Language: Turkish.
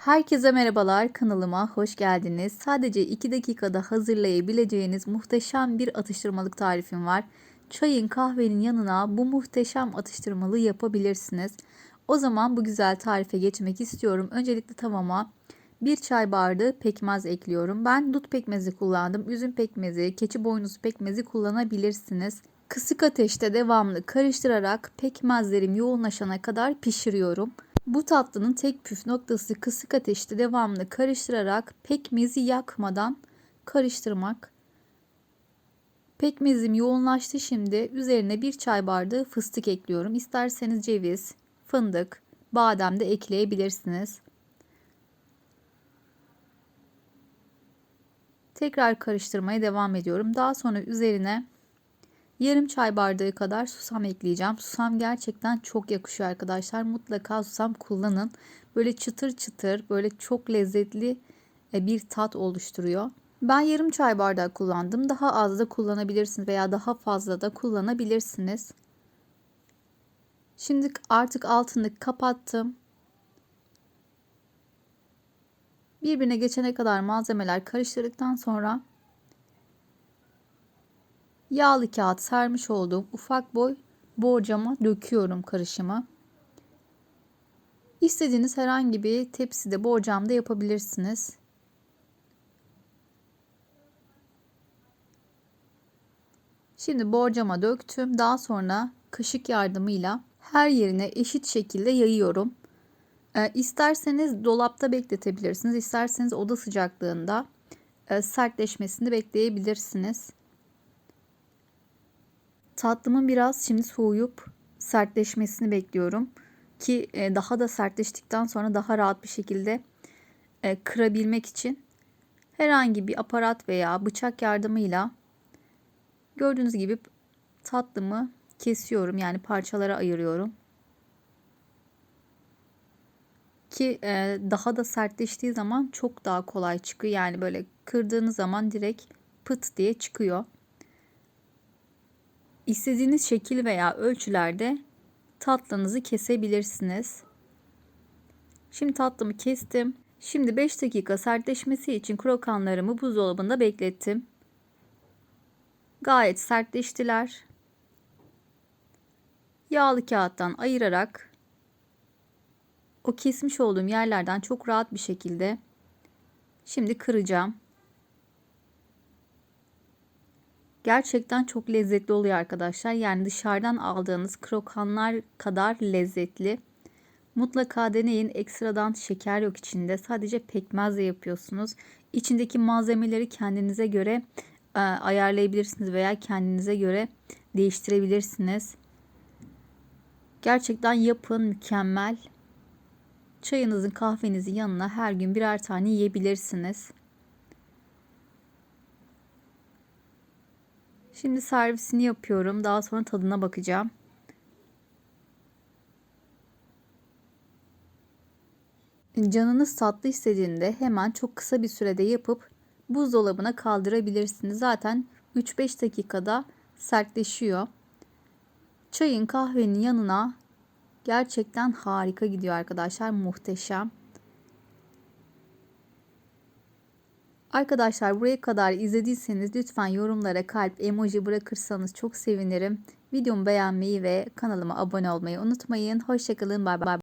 Herkese merhabalar kanalıma hoş geldiniz. Sadece 2 dakikada hazırlayabileceğiniz muhteşem bir atıştırmalık tarifim var. Çayın kahvenin yanına bu muhteşem atıştırmalığı yapabilirsiniz. O zaman bu güzel tarife geçmek istiyorum. Öncelikle tavama bir çay bardağı pekmez ekliyorum. Ben dut pekmezi kullandım. Üzüm pekmezi, keçi boynuzu pekmezi kullanabilirsiniz. Kısık ateşte devamlı karıştırarak pekmezlerim yoğunlaşana kadar pişiriyorum. Bu tatlının tek püf noktası kısık ateşte devamlı karıştırarak pekmezi yakmadan karıştırmak. Pekmezim yoğunlaştı şimdi. Üzerine bir çay bardağı fıstık ekliyorum. İsterseniz ceviz, fındık, badem de ekleyebilirsiniz. Tekrar karıştırmaya devam ediyorum. Daha sonra üzerine Yarım çay bardağı kadar susam ekleyeceğim. Susam gerçekten çok yakışıyor arkadaşlar. Mutlaka susam kullanın. Böyle çıtır çıtır, böyle çok lezzetli e, bir tat oluşturuyor. Ben yarım çay bardağı kullandım. Daha az da kullanabilirsiniz veya daha fazla da kullanabilirsiniz. Şimdi artık altını kapattım. Birbirine geçene kadar malzemeler karıştırdıktan sonra yağlı kağıt sermiş olduğum ufak boy borcama döküyorum karışımı. İstediğiniz herhangi bir tepside borcamda yapabilirsiniz. Şimdi borcama döktüm. Daha sonra kaşık yardımıyla her yerine eşit şekilde yayıyorum. E, isterseniz dolapta bekletebilirsiniz. İsterseniz oda sıcaklığında e, sertleşmesini bekleyebilirsiniz. Tatlımın biraz şimdi soğuyup sertleşmesini bekliyorum. Ki e, daha da sertleştikten sonra daha rahat bir şekilde e, kırabilmek için herhangi bir aparat veya bıçak yardımıyla gördüğünüz gibi tatlımı kesiyorum. Yani parçalara ayırıyorum. Ki e, daha da sertleştiği zaman çok daha kolay çıkıyor. Yani böyle kırdığınız zaman direkt pıt diye çıkıyor. İstediğiniz şekil veya ölçülerde tatlınızı kesebilirsiniz. Şimdi tatlımı kestim. Şimdi 5 dakika sertleşmesi için krokanlarımı buzdolabında beklettim. Gayet sertleştiler. Yağlı kağıttan ayırarak o kesmiş olduğum yerlerden çok rahat bir şekilde şimdi kıracağım. Gerçekten çok lezzetli oluyor arkadaşlar. Yani dışarıdan aldığınız krokanlar kadar lezzetli. Mutlaka deneyin. Ekstradan şeker yok içinde. Sadece pekmezle yapıyorsunuz. İçindeki malzemeleri kendinize göre e, ayarlayabilirsiniz veya kendinize göre değiştirebilirsiniz. Gerçekten yapın mükemmel. Çayınızın kahvenizin yanına her gün birer tane yiyebilirsiniz. Şimdi servisini yapıyorum. Daha sonra tadına bakacağım. Canınız tatlı istediğinde hemen çok kısa bir sürede yapıp buzdolabına kaldırabilirsiniz. Zaten 3-5 dakikada sertleşiyor. Çayın kahvenin yanına gerçekten harika gidiyor arkadaşlar. Muhteşem. Arkadaşlar buraya kadar izlediyseniz lütfen yorumlara kalp emoji bırakırsanız çok sevinirim. Videomu beğenmeyi ve kanalıma abone olmayı unutmayın. Hoşçakalın. Bay bay.